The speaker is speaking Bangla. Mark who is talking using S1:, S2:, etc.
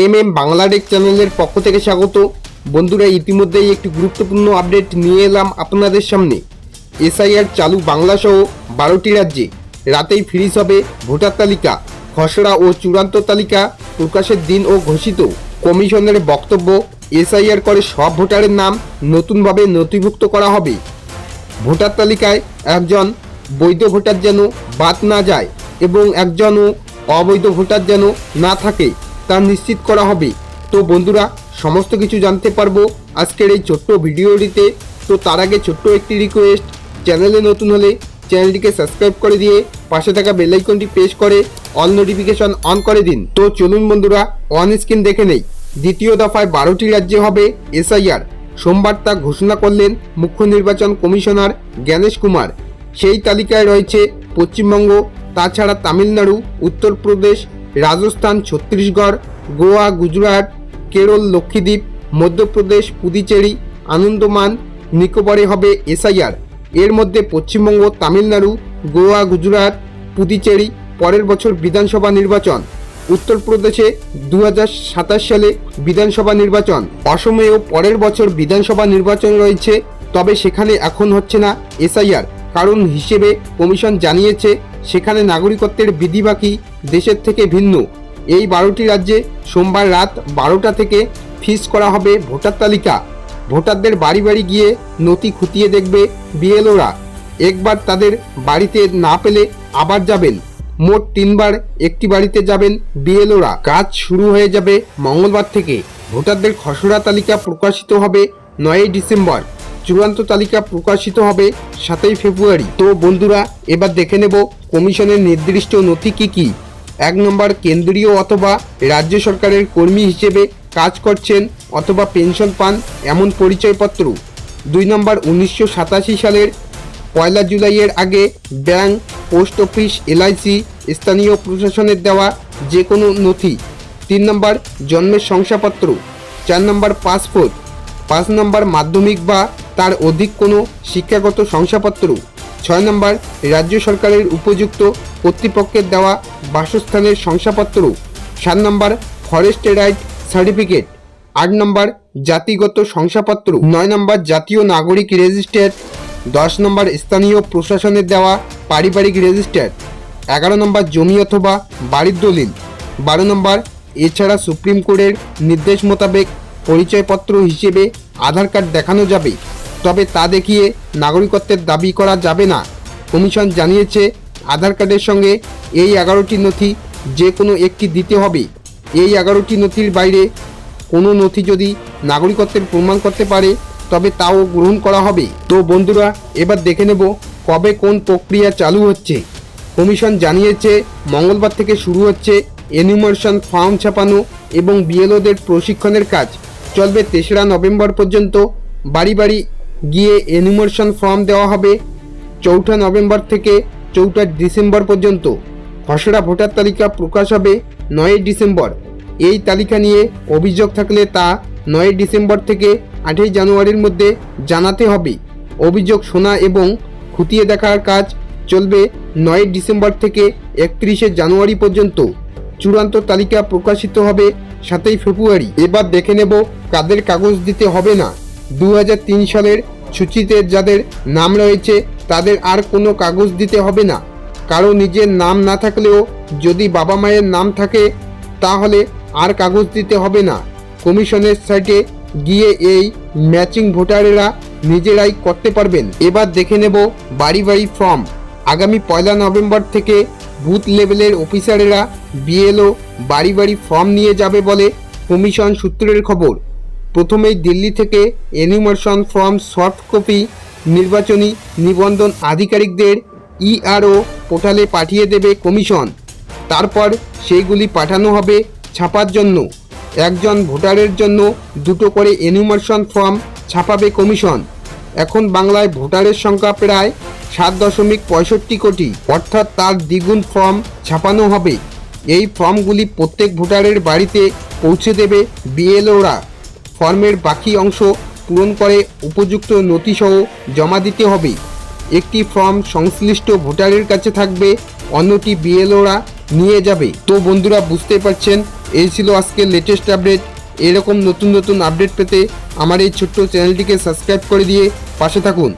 S1: এম এম বাংলাডেক চ্যানেলের পক্ষ থেকে স্বাগত। বন্ধুরা, ইতিমধ্যেই একটি গুরুত্বপূর্ণ আপডেট নিয়ে এলাম আপনাদের সামনে। এসআইআর চালু বাংলা সহ বারোটি রাজ্যে। রাতেই ফ্রিজ হবে ভোটার তালিকা। খসড়া ও চূড়ান্ত তালিকা প্রকাশের দিন ও ঘোষিত। কমিশনের বক্তব্য, এসআইআর করে সব ভোটারের নাম নতুনভাবে নথিভুক্ত করা হবে। ভোটার তালিকায় একজন বৈধ ভোটার যেন বাদ না যায় এবং একজনও অবৈধ ভোটার যেন না থাকে। তা নিশ্চিত করা হবে। তো বন্ধুরা, সমস্ত কিছু জানতে পারব আজকের এই ছোট্ট ভিডিওটিতে। তো তার আগে ছোট্ট একটি রিকোয়েস্ট চ্যানেলে নতুন হলে চ্যানেলটিকে সাবস্ক্রাইব করে দিয়ে পাশে থাকা বেল আইকনটি প্রেস করে অল নোটিফিকেশন অন করে দিন। তো চলুন বন্ধুরা অন স্ক্রিন দেখে নেই। দ্বিতীয় দফায় বারোটি রাজ্যে হবে এসআইআর। সোমবার তা ঘোষণা করলেন মুখ্য নির্বাচন কমিশনার জ্ঞানেশ কুমার। সেই তালিকায় রয়েছে পশ্চিমবঙ্গ, তাছাড়া তামিলনাড়ু, উত্তরপ্রদেশ রাজস্থান, ছত্তিশগড়, গোয়া, গুজরাট, কেরল লক্ষ্মীদ্বীপ মধ্যপ্রদেশ, পুদুচেরি, আনন্দমান, নিকোবরে হবে এসআইআর। এর মধ্যে পশ্চিমবঙ্গ, তামিলনাড়ু, গোয়া, গুজরাট, পুদুচেরি, পরের বছর বিধানসভা নির্বাচন। উত্তরপ্রদেশে দু হাজার সাতাশ সালে বিধানসভা নির্বাচন। অসমেও পরের বছর বিধানসভা নির্বাচন রয়েছে, তবে সেখানে এখন হচ্ছে না এসআইআর। কারণ হিসেবে কমিশন জানিয়েছে সেখানে নাগরিকত্বের বিধিবাকি দেশের থেকে ভিন্ন। এই বারোটি রাজ্যে সোমবার রাত বারোটা থেকে ফিস করা হবে ভোটার তালিকা। ভোটারদের বাড়ি বাড়ি গিয়ে নথি খুঁটিয়ে দেখবে বিএলওরা। একবার তাদের বাড়িতে না পেলে আবার যাবেন। মোট তিনবার একটি বাড়িতে যাবেন বিএলওরা। কাজ শুরু হয়ে যাবে মঙ্গলবার থেকে। ভোটারদের খসড়া তালিকা প্রকাশিত হবে নয়ই ডিসেম্বর। চূড়ান্ত তালিকা প্রকাশিত হবে সাতই ফেব্রুয়ারি। তো বন্ধুরা, এবার দেখে নেব কমিশনের নির্দিষ্ট নথি কি কি। এক নম্বর, কেন্দ্রীয় অথবা রাজ্য সরকারের কর্মী হিসেবে কাজ করছেন অথবা পেনশন পান এমন পরিচয়পত্র। দুই নম্বর, উনিশশো সাতাশি সালের পয়লা জুলাইয়ের আগে ব্যাংক, পোস্ট অফিস, এলআইসি, স্থানীয় প্রশাসনের দেওয়া যে কোনো নথি। তিন নম্বর, জন্মের শংসাপত্র। চার নম্বর, পাসপোর্ট। পাঁচ নম্বর, মাধ্যমিক বা তার অধিক কোনো শিক্ষাগত শংসাপত্র ছয় নম্বর, রাজ্য সরকারের উপযুক্ত কর্তৃপক্ষের দেওয়া বাসস্থানের শংসাপত্র সাত নম্বর, ফরেস্ট রাইট সার্টিফিকেট। আট নম্বর, জাতিগত শংসাপত্র নয় নম্বর, জাতীয় নাগরিক রেজিস্টার। দশ নম্বর, স্থানীয় প্রশাসনের দেওয়া পারিবারিক রেজিস্টার। এগারো নম্বর, জমি অথবা বাড়ির দলিল। বারো নম্বর, এছাড়া সুপ্রিম কোর্টের নির্দেশ মোতাবেক পরিচয়পত্র হিসেবে আধার কার্ড দেখানো যাবে। তবে তা দেখিয়ে নাগরিকত্বের দাবি করা যাবে না। কমিশন জানিয়েছে, আধার কার্ডের সঙ্গে এই এগারোটি নথি যে কোনো একটি দিতে হবে। এই এগারোটি নথির বাইরে কোনো নথি যদি নাগরিকত্বের প্রমাণ করতে পারে, তবে তাও গ্রহণ করা হবে। তো বন্ধুরা, এবার দেখে নেব কবে কোন প্রক্রিয়া চালু হচ্ছে। কমিশন জানিয়েছে, মঙ্গলবার থেকে শুরু হচ্ছে এনিমেশন ফর্ম ছাপানো এবং বিএলওদের প্রশিক্ষণের কাজ। চলবে তেসরা নভেম্বর পর্যন্ত। বাড়ি বাড়ি গিয়ে এনিমেশন ফর্ম দেওয়া হবে চৌঠা নভেম্বর থেকে চৌঠা ডিসেম্বর পর্যন্ত। খসড়া ভোটার তালিকা প্রকাশ হবে নয়ই ডিসেম্বর। এই তালিকা নিয়ে অভিযোগ থাকলে তা নয় ডিসেম্বর থেকে আটই জানুয়ারির মধ্যে জানাতে হবে। অভিযোগ শোনা এবং খুঁটিয়ে দেখার কাজ চলবে নয় ডিসেম্বর থেকে একত্রিশে জানুয়ারি পর্যন্ত। চূড়ান্ত তালিকা প্রকাশিত হবে সাতই ফেব্রুয়ারি। এবার দেখে নেব কাদের কাগজ দিতে হবে না। দু হাজার তিন সালের সূচিতে যাদের নাম রয়েছে, তাদের আর কোনো কাগজ দিতে হবে না। কারও নিজের নাম না থাকলেও যদি বাবা মায়ের নাম থাকে, তাহলে আর কাগজ দিতে হবে না। কমিশনের সাইটে গিয়ে এই ম্যাচিং ভোটারেরা নিজেরাই করতে পারবেন। এবার দেখে নেব বাড়ি বাড়ি ফর্ম। আগামী পয়লা নভেম্বর থেকে বুথ লেভেলের অফিসারেরা বিএলও বাড়ি বাড়ি ফর্ম নিয়ে যাবে বলে কমিশন সূত্রের খবর। প্রথমেই দিল্লি থেকে এনিমেশন ফর্ম সফট কপি নির্বাচনী নিবন্ধন আধিকারিকদের ইআরও পোর্টালে পাঠিয়ে দেবে কমিশন। তারপর সেইগুলি পাঠানো হবে ছাপার জন্য। একজন ভোটারের জন্য দুটো করে এনিমেশন ফর্ম ছাপাবে কমিশন। এখন বাংলায় ভোটারের সংখ্যা প্রায় সাত দশমিক পঁয়ষট্টি কোটি। অর্থাৎ তার দ্বিগুণ ফর্ম ছাপানো হবে। এই ফর্মগুলি প্রত্যেক ভোটারের বাড়িতে পৌঁছে দেবে বিএলওরা। ফর্মের বাকি অংশ পূরণ করে উপযুক্ত নথিসহ জমা দিতে হবে। একটি ফর্ম সংশ্লিষ্ট ভোটারের কাছে থাকবে, অন্যটি বিএলওরা নিয়ে যাবে। তো বন্ধুরা বুঝতে পারছেন, এই ছিল আজকের লেটেস্ট আপডেট এরকম নতুন নতুন আপডেট পেতে আমার এই ছোট্ট চ্যানেলটিকে সাবস্ক্রাইব করে দিয়ে পাশে থাকুন।